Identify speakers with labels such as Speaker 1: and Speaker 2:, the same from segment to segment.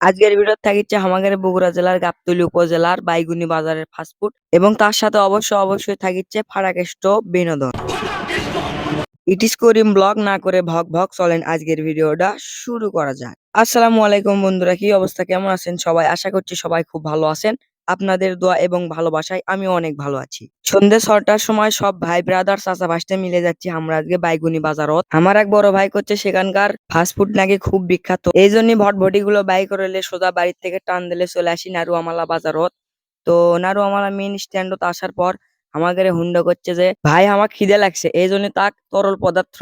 Speaker 1: আজকের ভিডিও থাকিচ্ছে আমাদের বগুড়া জেলার গাবতলী উপজেলার বাইগুনি বাজারের ফাস্টফুড এবং তার সাথে অবশ্য অবশ্যই থাকিচ্ছে ফারাকেষ্ট বিনোদন। ইট ইস করিম ব্লগ না করে ভক ভক চলেন আজকের ভিডিওটা শুরু করা যায় আসসালামু আলাইকুম বন্ধুরা, কি অবস্থা? কেমন আছেন সবাই? আশা করছি সবাই খুব ভালো আছেন। আপনাদের দোয়া এবং ভালোবাসায় আমি অনেক ভালো আছি। সন্ধ্যে ছটার সময় সব ভাই ব্রাদার চাচা ভাসতে মিলে যাচ্ছি আমরা আজকে বাইগুনি বাজারত। আমার এক বড় ভাই করছে সেখানকার ফাস্টফুড নাকি খুব বিখ্যাত। এই জন্যই ভটভটি গুলো বাই করলে সোজা বাড়ির থেকে টান দিলে চলে আসি নারুয়ামালা বাজারত। তো নারুয়ামালা মেন স্ট্যান্ডত আসার পর আমাদের হুন্ডা করছে যে, ভাই, আমার খিদে লাগছে। এই জন্য তাক তরল পদার্থ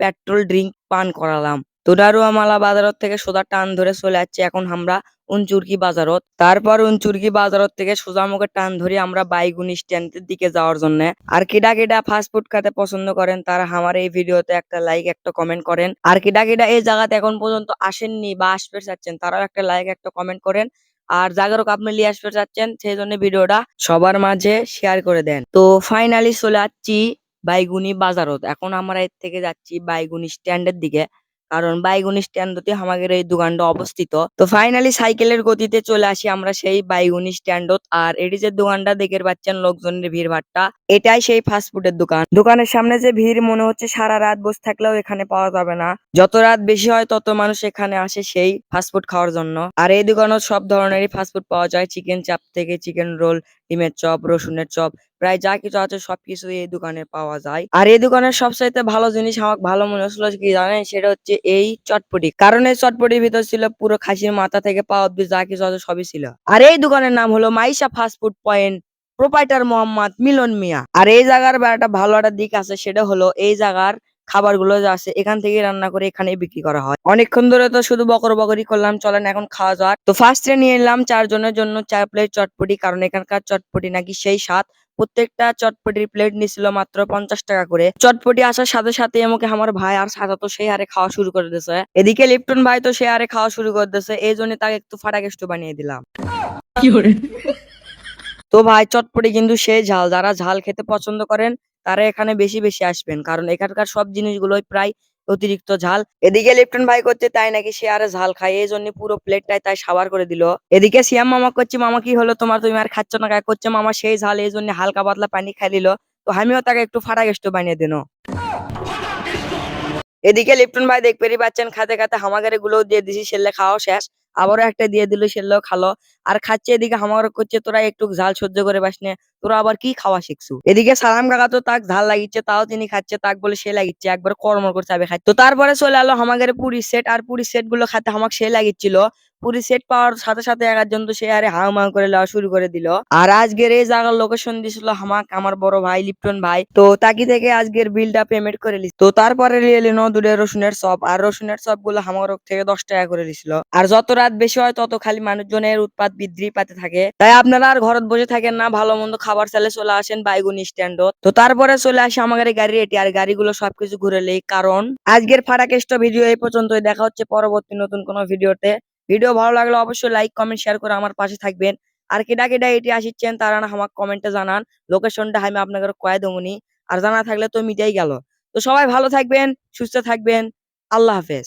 Speaker 1: পেট্রোল ড্রিঙ্ক পান করালাম। তো নারুয়ামালা বাজারত থেকে সোজা টান ধরে চলে যাচ্ছে এখন আমরা উনচুরকি বাজারত। তারপর উনচুরকি বাজারত থেকে সোজা মুখে টান ধরে আমরা বাইগুনি স্ট্যান্ডের দিকে যাওয়ার জন্য। আর কিডা কিডা ফাস্ট ফুড খেতে পছন্দ করেন তারা আমার এই ভিডিওতে একটা লাইক একটা কমেন্ট করেন। আর কিডা কিডা এই জায়গাতে এখন পর্যন্ত আসেননি বা আসতে চাচ্ছেন তারাও একটা লাইক একটা কমেন্ট করেন। আর জাগরক আপনি নিয়ে আসতে চাচ্ছেন সেই জন্য ভিডিওটা সবার মাঝে শেয়ার করে দেন। তো ফাইনালি চলে যাচ্ছি বাইগুনি বাজারত। এখন আমরা এর থেকে যাচ্ছি বাইগুনি স্ট্যান্ডের দিকে। কারণ বাইগুনি স্ট্যান্ডতে আমাদের এই দোকানটা অবস্থিত। তো ফাইনালি সাইকেলের গতিতে চলে আসি আমরা সেই বাইগুনি স্ট্যান্ডত। আর এটি যে দোকানটা দেখে পাচ্ছেন লোকজনের ভিড় ভাট্টা এটাই সেই ফাস্টফুডের দোকান। দোকানের সামনে যে ভিড় মনে হচ্ছে, সারা রাত বসে থাকলেও এখানে পাওয়া যাবে না। যত রাত বেশি হয়, তত মানুষ এখানে আসে সেই ফাস্টফুড খাওয়ার জন্য। আর এই দোকানে সব ধরনেরই ফাস্টফুড পাওয়া যায়। চিকেন চাপ থেকে চিকেন রোল ডিমের চপ রসুনের চপ প্রায় যা কিছু আছে সবকিছু এই দোকানে পাওয়া যায়। আর এই দোকানের সবচাইতে ভালো জিনিস আমার ভালো মনে হচ্ছিল কি জানেন? সেটা হচ্ছে এই চটপটি। কারণ এই চটপটির ভিতর ছিল পুরো খাসির মাথা থেকে পা অব্দি যা কিছু আছে সবই ছিল। আর এই দোকানের নাম হলো Maisha fast food point, proprietor Mohammad Milon Mia. আর এই জায়গার একটা ভালো একটা দিক আছে, সেটা হলো এই জায়গার খাবারগুলো যা আছে এখান থেকে রান্না করে এখানে বিক্রি করা হয়। অনেকক্ষণ ধরে তো শুধু বকর বকরি করলাম চলেন এখন খাওয়া যাক। তো ফার্স্টে নিয়ে এলাম চারজনের জন্য চার প্লেট চটপটি কারণ এখানকার চটপটি নাকি সেই স্বাদ। প্রত্যেকটা চটপটির প্লেট নিছিল মাত্র পঞ্চাশ টাকা করে। চটপটি আসার সাথে সাথে আমাকে আমার ভাই আর সাদা তো সেই হারে খাওয়া শুরু করে দিয়েছে এদিকে লিপটন ভাই তো সেই হারে খাওয়া শুরু করে দিয়েছে এই জন্য তাকে একটু ফাটাকেষ্টু বানিয়ে দিলাম। তো ভাই চটপটি কিন্তু সেই ঝাল যারা ঝাল খেতে পছন্দ করেন তারা এখানে বেশি বেশি আসবেন। কারণ এখানকার সব জিনিসগুলোই প্রায় অতিরিক্ত ঝাল। এদিকে লিপটন ভাই করছে তাই নাকি সে আরে ঝাল খায়? এই জন্য পুরো প্লেটটাই তাই সাবার করে দিল। এদিকে সিয়াম মামা করছে, মামা, কি হলো তোমার? তুমি আর খাচ্ছ না গায়ে করছে, মামা, সেই ঝাল, এই জন্য হালকা পাতলা পানি খাই দিল। তো আমিও তাকে একটু ফাটা গেস্ট বানিয়ে দিন। এদিকে লিপটন ভাই দেখতেই পাচ্ছেন, খাতে খাতে হামাগারে গুলো দিয়ে দিছি, সেলে খাওয়া শেষ। আবারও একটা দিয়ে দিল সেগুলো খালো। আর খাচ্ছে এদিকে হামাগর করছে, তোরা একটু ঝাল সহ্য করে বাসনে তোরা আবার কি খাওয়া শিখছু? এদিকে সালাম কাকা তো তাক ঝাল লাগিচ্ছে, তাও তিনি খাচ্ছে, তাক বলে সে লাগিচ্ছে, একবার কর্ম করছে আবে খাচ্ছে। তো তারপরে চলে আলো আমাদের পুরি সেট আর পুরি সেটগুলো খাতে আমাকে সে লাগিচ্ছিল। পুরি সেট পাওয়ার সাথে সাথে একজন তো সে আরে হাউ মাউ করে লওয়া শুরু করে দিল। আর আজকের এই জায়গার লোকেশন দিছিল হামাক, আমার বড় ভাই, লিপটন ভাই। তো তাকি থেকে আজকের বিলটা পেমেন্ট করে লিস তো তারপরে নিয়ে এলো দুটো রসুনের চপ আর রসুনের চপগুলো আমার থেকে দশ টাকা করে দিছিল। আর যত রাত বেশি হয়, তত খালি মানুষজনের উৎপাত বৃদ্ধি পাতে থাকে। তাই আপনারা আর ঘরত বসে থাকেন না, ভালো মন্দ খাবার চালে চলে আসেন বাইগুন স্ট্যান্ডত তো তারপরে চলে আসে আমাদের গাড়ি এটি, আর গাড়িগুলো সবকিছু ঘুরে লেই কারণ আজকের ফাটাকেষ্ট ভিডিও এই পর্যন্তই। দেখা হচ্ছে পরবর্তী নতুন কোনো ভিডিওতে। ভিডিও ভালো লাগলে অবশ্যই লাইক কমেন্ট শেয়ার করে আমার পাশে থাকবেন। আর কেডা কেডা এটি আসিচ্ছেন তারা না আমাকে কমেন্টে জানান। লোকেশনটা আমি আপনাদের কয়ে দেবনি আর জানা থাকলে তো মিটাই গেল। তো সবাই ভালো থাকবেন, সুস্থ থাকবেন। আল্লাহ হাফেজ।